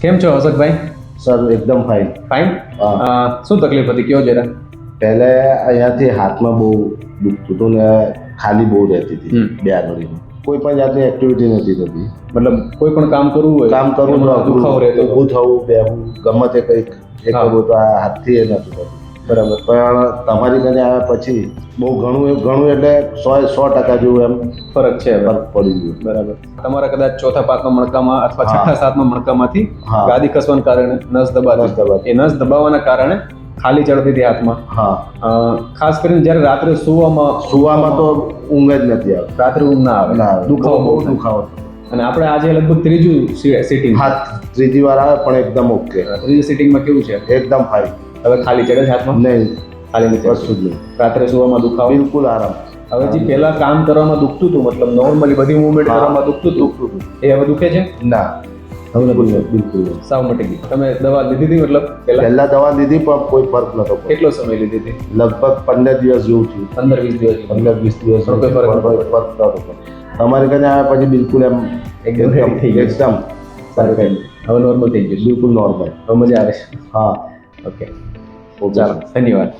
કેમ છો અશોકભાઈ? સર એકદમ ફાઇન ફાઇન. શું તકલીફ હતી? કયો જરા? પહેલે અહીંયાથી હાથમાં બહુ દુખતું હતું ને ખાલી બહુ રહેતી હતી બે આંગળીમાં. કોઈ પણ જાતની એક્ટિવિટી નથી થતી. મતલબ કોઈ પણ કામ કરવું હોય કામ કરવું ઊભું થવું બેહવું ગમે તે કંઈક એ કરવું તો આ હાથથી એ નથી થતું. બરાબર. પણ તમારી ઘરે આવ્યા પછી બહુ ઘણું ઘણું એટલે સો સો ટકા જેવું એમ ફરક છે. ફરક પડી ગયું. બરાબર. તમારા કદાચ ચોથા પાંચમા મણકામાં અથવા છઠ્ઠા સાતમા મણકામાંથી ગાદી ખસવાના કારણે નસ દબાતી. નસ દબાવ એ નસ દબાવવાના કારણે ખાલી ચડતી હતી હાથમાં. હા. ખાસ કરીને જ્યારે રાત્રે સુવામાં સુવામાં તો ઊંઘ જ નથી આવતી રાત્રે ઊંઘ ના આવે. દુખાવો બહુ દુખાવો. અને આપણે આજે લગભગ ત્રીજું સિટિંગ હાથ ત્રીજી વાર આવે પણ એકદમ ઓકે ત્રીજી સિટિંગમાં કેવું છે? એકદમ ફાઇન હવે ખાલી ચડે છે હાથમાં? નહીં ખાલી નથી કશું જ નહીં. રાત્રે સુવામાં દુખાવો? બિલકુલ આરામ. હવે જે પહેલા કામ કરવામાં દુખતું હતું મતલબ નોર્મલી બધી મુવમેન્ટ. કરવામાં દુખતું હતું. એ હવે દુખે છે? ના. નહીં, બિલકુલ સાવ મટી ગઈ. તમે દવા લીધી હતી મતલબ પહેલા? દવા લીધી પણ કોઈ ફરક નતો કેટલો સમય લીધી હતી? લગભગ પંદર દિવસ જેવું થયું. પંદર વીસ દિવસ પંદર વીસ દિવસ ફરક નતો તમારી કને આવ્યા પછી બિલકુલ એમ એકદમ થઈ ગયું. એકદમ સારું થયું. હવે નોર્મલ થઈ ગયું. બિલકુલ નોર્મલ હવે મજા આવે છે. હા. ઓકે ઓકે ચાલો ધન્યવાદ